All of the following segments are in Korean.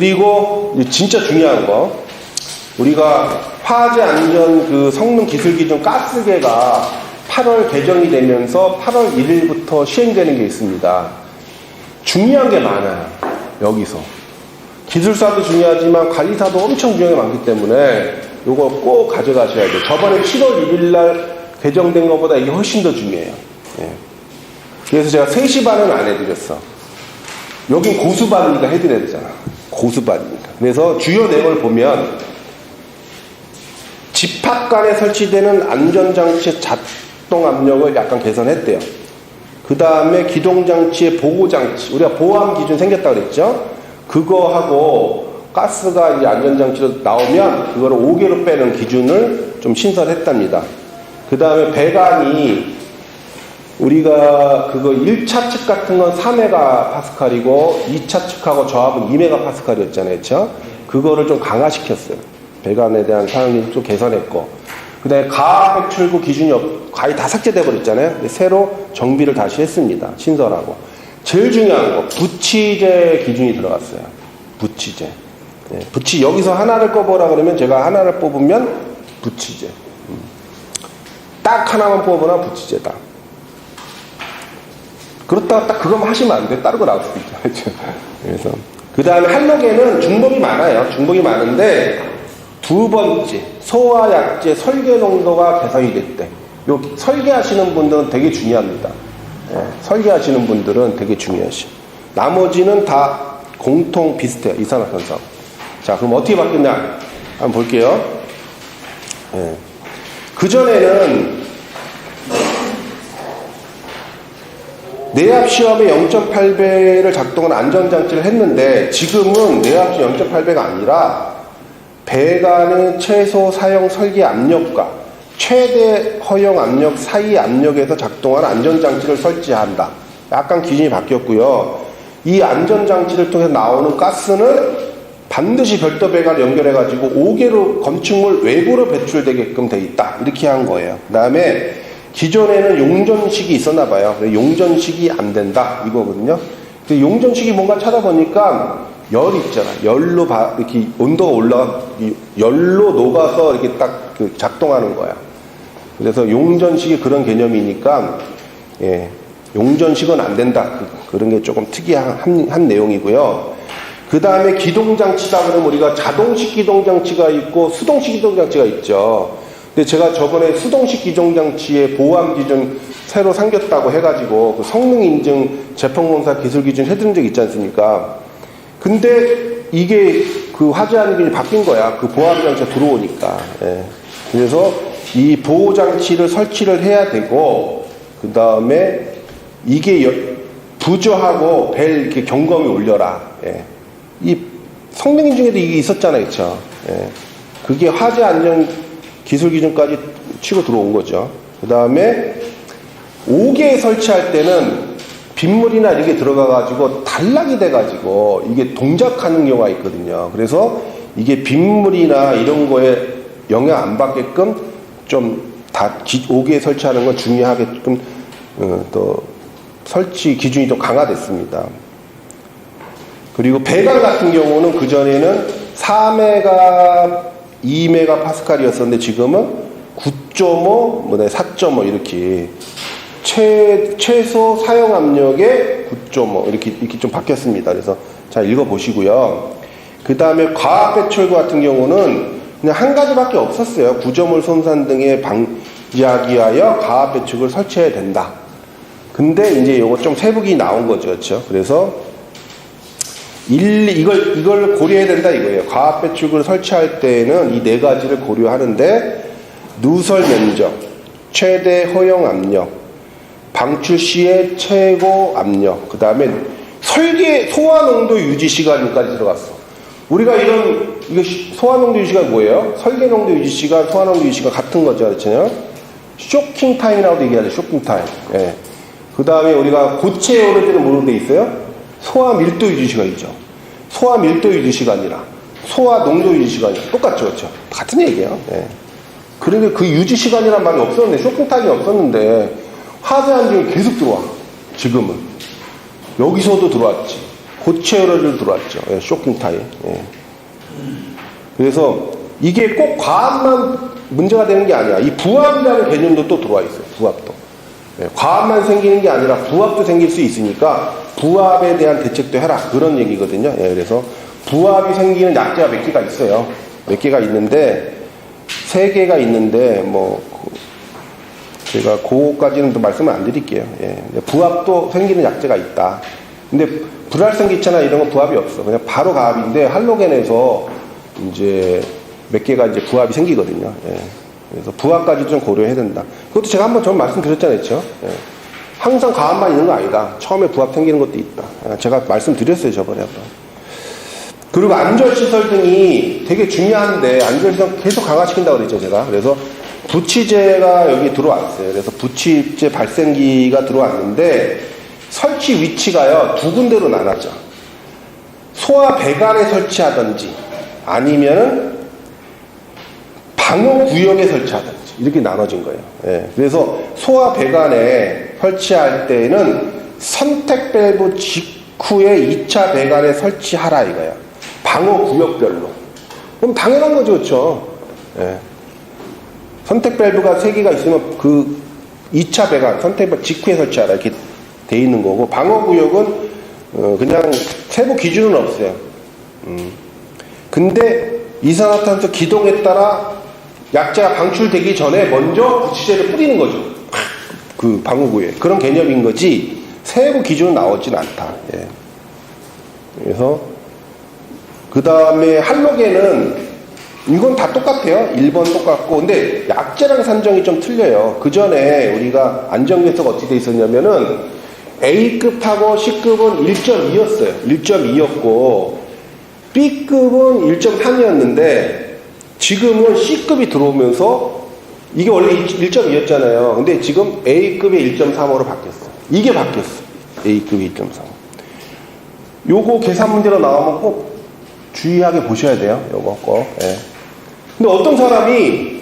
그리고 진짜 중요한 거 우리가 화재 안전 그 성능 기술 기준 가스계가 8월 개정이 되면서 8월 1일부터 시행되는 게 있습니다. 중요한 게 많아요. 여기서. 기술사도 중요하지만 관리사도 엄청 중요한 게 많기 때문에 이거 꼭 가져가셔야 돼요. 저번에 7월 1일 날 개정된 것보다 이게 훨씬 더 중요해요. 예. 그래서 제가 3시 반은 안 해드렸어. 여긴 고수 반이니까 해드려야 되잖아. 고수반이니까. 그래서 주요 내용을 보면 집합관에 설치되는 안전장치의 작동 압력을 약간 개선했대요. 그 다음에 기동장치의 보호장치, 우리가 보호함 기준 생겼다고 그랬죠? 그거하고 가스가 이제 안전장치로 나오면 그거를 5개로 빼는 기준을 좀 신설했답니다. 그 다음에 배관이 우리가 그거 1차 측 같은 건 4메가 파스칼이고 2차 측하고 저합은 2메가 파스칼이었잖아요. 그렇죠? 그거를 좀 강화시켰어요. 배관에 대한 사용률 좀 개선했고 그 다음에 가압 배출구 기준이 없- 거의 다 삭제돼 버렸잖아요. 새로 정비를 다시 했습니다. 신설하고 제일 중요한 거 부치제 기준이 들어갔어요. 부치제. 예, 부치 여기서 하나를 꼽으라 그러면 제가 하나를 뽑으면 부치제. 음. 딱 하나만 뽑으나 부치제다. 그렇다고 딱 그것만 하시면 안 돼. 다른 거 나올 수도 있죠. 그렇죠? 그래서 그 다음에 한록에는 중복이 많아요. 중복이 많은데 두 번째 소화약제 설계 농도가 개선이 됐대. 요 설계하시는 분들은 되게 중요합니다. 예, 설계하시는 분들은 되게 중요하시. 나머지는 다 공통 비슷해요. 이산화탄소. 자, 그럼 어떻게 바뀌었냐? 한번 볼게요. 예. 그전에는 내압 시험에 0.8배를 작동한 안전장치를 했는데 지금은 내압 시 0.8배가 아니라 배관의 최소 사용 설계 압력과 최대 허용 압력 사이 압력에서 작동한 안전장치를 설치한다. 약간 기준이 바뀌었고요. 이 안전장치를 통해 나오는 가스는 반드시 별도 배관을 연결해가지고 5개로 건축물 외부로 배출되게끔 돼 있다. 이렇게 한 거예요. 그 다음에 기존에는 용전식이 있었나 봐요. 용전식이 안 된다. 이거거든요. 용전식이 뭔가 찾아보니까 열 있잖아. 열로 바, 이렇게 온도가 올라, 이 열로 녹아서 이렇게 딱그 작동하는 거야. 그래서 용전식이 그런 개념이니까, 예, 용전식은 안 된다. 그, 런 게 조금 특이한 한, 한 내용이고요. 그 다음에 기동장치다 그러면 우리가 자동식 기동장치가 있고 수동식 기동장치가 있죠. 근데 제가 저번에 수동식 기동장치의 보호함 기준 새로 생겼다고 해가지고 그 성능 인증 제품공사 기술 기준 해드린 적 있지 않습니까? 근데 이게 그 화재하는 게 바뀐 거야. 그 보호함 장치가 들어오니까. 예. 그래서 이 보호 장치를 설치를 해야 되고 그 다음에 이게 여- 부저하고 벨 이렇게 경검이 올려라. 예. 이 성능 인증에도 이게 있었잖아요, 그렇죠? 예. 그게 화재 안전 기술 기준까지 치고 들어온 거죠. 그 다음에 5개 설치할 때는 빗물이나 이렇게 들어가가지고 단락이 돼가지고 이게 동작하는 경우가 있거든요. 그래서 이게 빗물이나 이런 거에 영향 안 받게끔 좀다 5개 설치하는 건 중요하게끔 어, 또 설치 기준이 좀 강화됐습니다. 그리고 배관 같은 경우는 그전에는 4메가, 2메가 파스칼이었었는데 지금은 9.5, 뭐, 4.5 이렇게 최, 최소 사용 압력의 9.5 이렇게, 이렇게 좀 바뀌었습니다. 그래서 잘 읽어 보시고요. 그 다음에 과학 배출구 같은 경우는 그냥 한 가지밖에 없었어요. 구조물 손상 등의 방지하기 위하여 과학 배출구를 설치해야 된다. 근데 이제 요거 좀 세부기 나온 거죠. 그렇죠? 그래서 일, 이걸, 이걸 고려해야 된다 이거예요. 과압 배출구를 설치할 때는 이 네 가지를 고려하는데, 누설 면적, 최대 허용 압력, 방출 시의 최고 압력, 그 다음에 설계 소화 농도 유지 시간까지 들어갔어. 우리가 이런, 이거 시- 소화 농도 유지 시간 뭐예요? 설계 농도 유지 시간, 소화 농도 유지 시간 같은 거죠. 그렇죠? 쇼킹 타임이라고도 얘기하죠. 쇼킹 타임. 예. 그 다음에 우리가 고체 오래되는 뭐로 돼 있어요? 소화 밀도 유지 시간이죠. 소화 밀도 유지 시간이랑 소화 농도 유지 시간이랑 똑같죠. 그렇죠? 같은 얘기예요. 예. 그런데 그 유지 시간이란 말이 없었는데, 쇼킹 타임이 없었는데, 화재 안정이 계속 들어와. 지금은. 여기서도 들어왔지. 고체열을 들어왔죠. 예, 쇼킹 타임. 예. 그래서 이게 꼭 과압만 문제가 되는 게 아니야. 이 부압이라는 개념도 또 들어와 있어요. 부압도. 예, 과압만 생기는 게 아니라 부압도 생길 수 있으니까 부압에 대한 대책도 해라. 그런 얘기거든요. 예, 그래서 부압이 생기는 약제가 몇 개가 있어요. 몇 개가 있는데 세 개가 있는데 뭐 그- 제가 그거까지는 또 말씀을 안 드릴게요. 예, 부압도 생기는 약제가 있다. 근데 불활성 기체나 이런 건 부압이 없어. 그냥 바로 가압인데 할로겐에서 이제 몇 개가 이제 부압이 생기거든요. 예. 그래서 부압까지 좀 고려해야 된다. 그것도 제가 한번 전 말씀드렸잖아요. 그렇죠? 예. 항상 가압만 있는 거 아니다. 처음에 부압 생기는 것도 있다. 예, 제가 말씀드렸어요. 저번에 한번. 그리고 안전시설 등이 되게 중요한데 안전시설 계속 강화시킨다고 그랬죠. 제가. 그래서 부치제가 여기 들어왔어요. 그래서 부치제 발생기가 들어왔는데 설치 위치가요. 두 군데로 나눠져. 소화 배관에 설치하든지 아니면은 방어 구역에 설치하든지 이렇게 나눠진 거예요. 예, 그래서 소화 배관에 설치할 때는 선택 밸브 직후에 2차 배관에 설치하라 이거야. 방어 구역별로. 그럼 당연한 거죠, 그렇죠? 예. 선택 밸브가 세 개가 있으면 그 2차 배관 선택 밸브 직후에 설치하라 이렇게 돼 있는 거고 방어 구역은 어, 그냥 세부 기준은 없어요. 음. 근데 이산화탄소 기동에 따라 약자가 방출되기 전에 먼저 부치제를 뿌리는 거죠. 그 방어구에 그런 개념인 거지 세부 기준은 나오진 않다. 예. 그래서 그 다음에 할로겐은 이건 다 똑같아요. 1번 똑같고 근데 약제랑 산정이 좀 틀려요. 그 전에 우리가 안전계서가 어떻게 돼 있었냐면은 A급하고 C급은 1.2였어요. 1.2였고 B급은 1.3이었는데 지금은 C급이 들어오면서 이게 원래 1.2였잖아요. 근데 지금 A급이 1.35로 바뀌었어. 이게 바뀌었어. A급이 1.35. 요거 계산 문제로 나오면 꼭 주의하게 보셔야 돼요. 요거 꼭. 예. 근데 어떤 사람이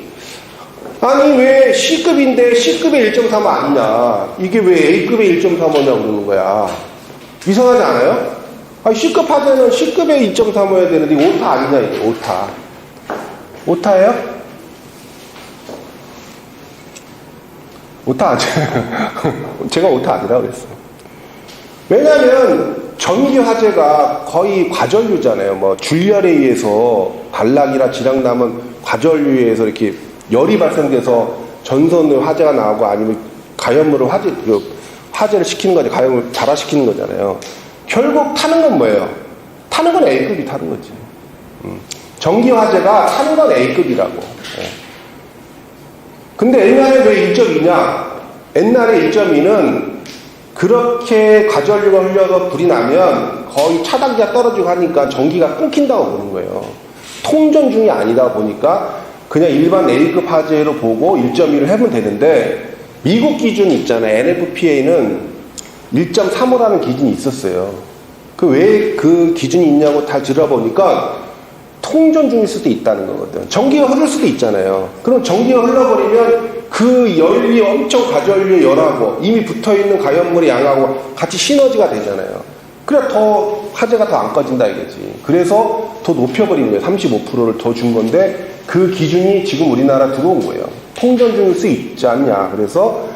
아니 왜 C급인데 C급의 1.3 아니냐 이게 왜 A급의 1.35냐 그러는 거야 이상하지 않아요? 아 C급 하자는 C급의 2.35야 되는데 오타 아니냐 이게 오타 오타예요? 오타 제가 오타 아니라고 그랬어요 왜냐하면 전기 화재가 거의 과전류잖아요. 뭐 줄열에 의해서 단락이나 지락 나면 과전류에 의해서 이렇게 열이 발생돼서 전선으로 화재가 나오고 아니면 가연물을 화재 그 화재를 시키는 거지 가연물 발화시키는 거잖아요. 결국 타는 건 뭐예요? 타는 건 A급이 타는 거지. 음. 전기 화재가 타는 건 A급이라고. 예. 근데 옛날에 왜 1.2냐? 옛날에 1.2는 그렇게 과전류가 흘려서 불이 나면 거의 차단기가 떨어지고 하니까 전기가 끊긴다고 보는 거예요. 통전 중이 아니다 보니까 그냥 일반 A급 화재로 보고 1.2를 하면 되는데 미국 기준 있잖아요. NFPA는 1.35라는 기준이 있었어요. 그 왜 그 기준이 있냐고 다 들어보니까 통전 중일 수도 있다는 거거든. 전기가 흐를 수도 있잖아요. 그럼 전기가 흘러버리면 그 열이 엄청 과전류의 열하고 이미 붙어 있는 가연물의 양하고 같이 시너지가 되잖아요. 그래 더 화재가 더 안 꺼진다 이거지. 그래서 더 높여버린 거예요. 35%를 더 준 건데 그 기준이 지금 우리나라 들어온 거예요. 통전 중일 수 있지 않냐. 그래서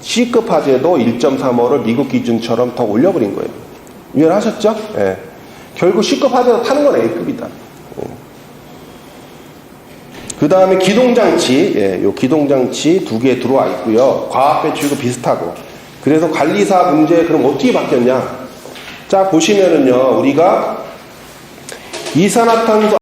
C급 화재도 1.35를 미국 기준처럼 더 올려버린 거예요. 이해하셨죠? 예. 결국 C급 화재도 타는 건 A급이다. 그 다음에 기동장치, 예, 요 기동장치 두 개 들어와 있고요. 과학 배출도 비슷하고. 그래서 관리사 문제 그럼 어떻게 바뀌었냐? 자, 보시면은요, 우리가 이산화탄소